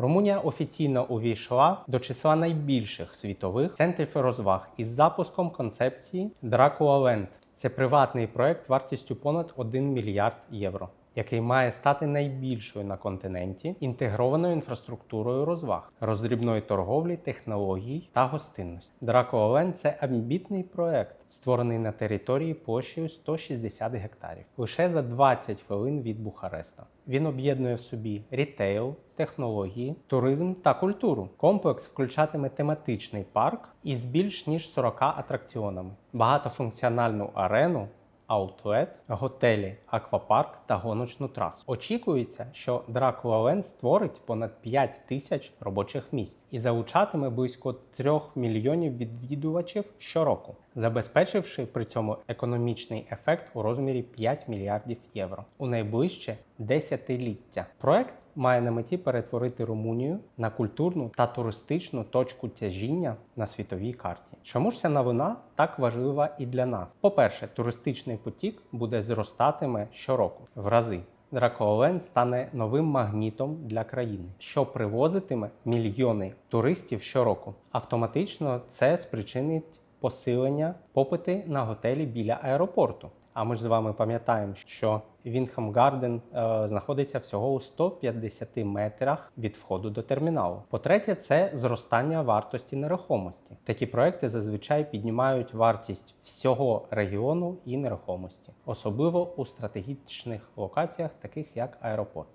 Румунія офіційно увійшла до числа найбільших світових центрів розваг із запуском концепції Dracula Land. Це приватний проект вартістю понад 1 мільярд євро, який має стати найбільшою на континенті інтегрованою інфраструктурою розваг, роздрібної торговлі, технологій та гостинності. Dracula Land – це амбітний проект, створений на території площею 160 гектарів, лише за 20 хвилин від Бухареста. Він об'єднує в собі рітейл, технології, туризм та культуру. Комплекс включатиме тематичний парк із більш ніж 40 атракціонами, багатофункціональну арену. Аутлет, готелі, аквапарк та гоночну трасу. Очікується, що Dracula Land створить понад 5 тисяч робочих місць і залучатиме близько 3 мільйонів відвідувачів щороку, забезпечивши при цьому економічний ефект у розмірі 5 мільярдів євро у найближче десятиліття. Проект має на меті перетворити Румунію на культурну та туристичну точку тяжіння на світовій карті. Чому ж ця новина так важлива і для нас? По-перше, туристичний потік буде зростатиме щороку в рази. Драколенд стане новим магнітом для країни, що привозитиме мільйони туристів щороку. Автоматично це спричинить посилення попити на готелі біля аеропорту. А ми ж з вами пам'ятаємо, що Вінхам Гарден е, знаходиться всього у 150 метрах від входу до терміналу. По-третє, це зростання вартості нерухомості. Такі проекти зазвичай піднімають вартість всього регіону і нерухомості, особливо у стратегічних локаціях, таких як аеропорт.